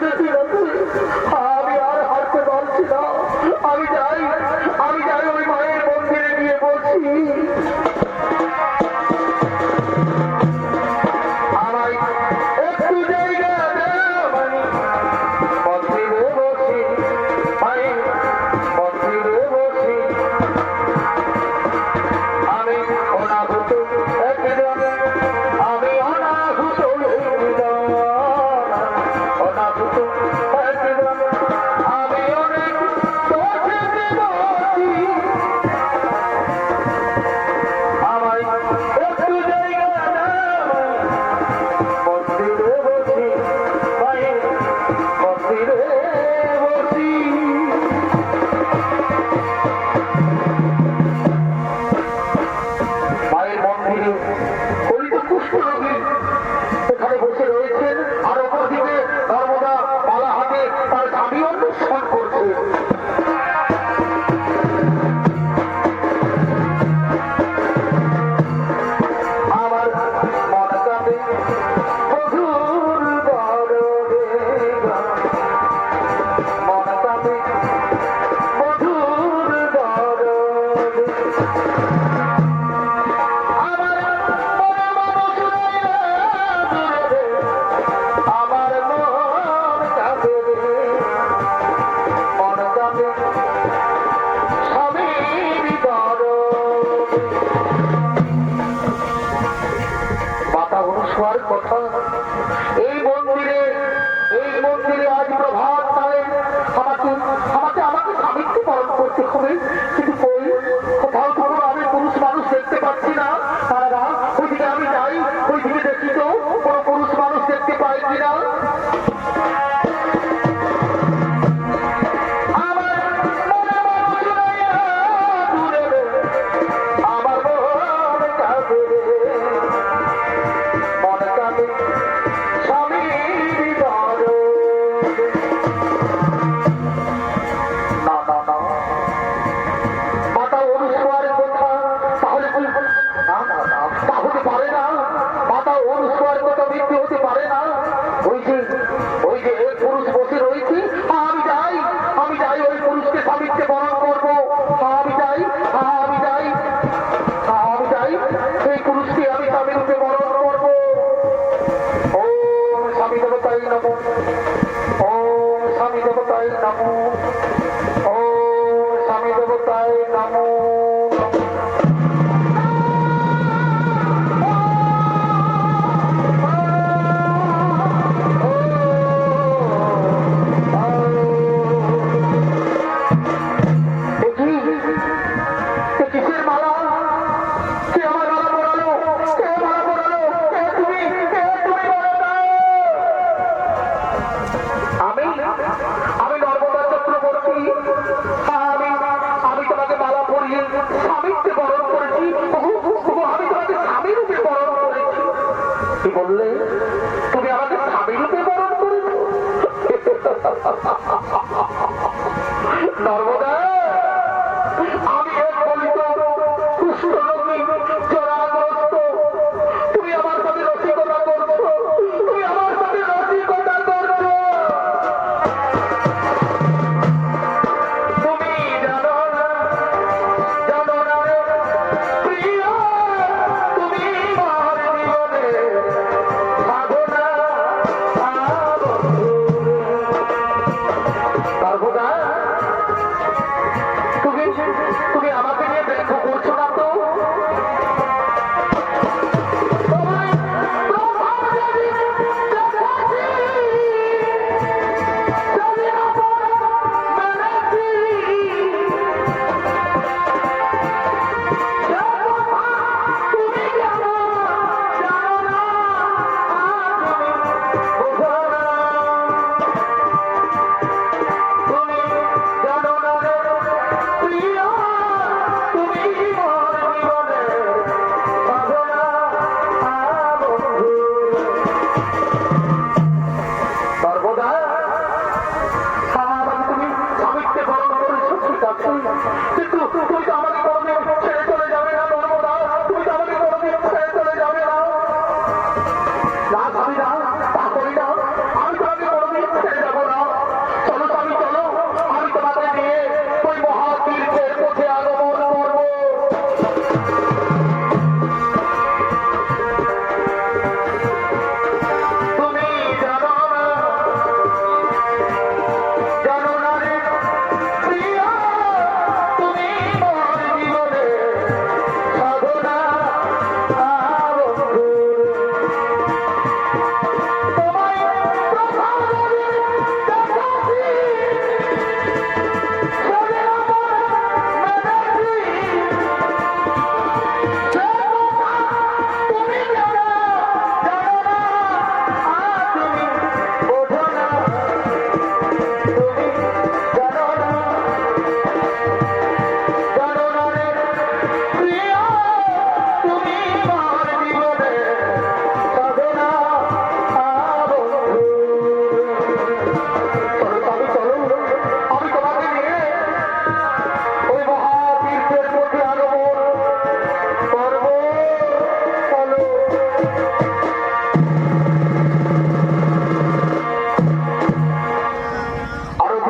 Deus, Deus, Deus. নবীর হওয়ার কথা। এই মন্দিরে এই মন্দিরে আজ প্রভাত আমাকে আমাকে আমাকে সাহিত্য পালন করতে হবে। তা হতে পারে না। মাথা অনুস্বার কথা বৃদ্ধি হতে পারে না। ওই যে রূপে বরণ করেছি আমি তোমাকে স্বামী রূপে বরণ করেছি। কি বললে, তুমি আমাকে স্বামী রূপে বরণ করেছ? আমাকে নিয়ে ব্যাখ্যা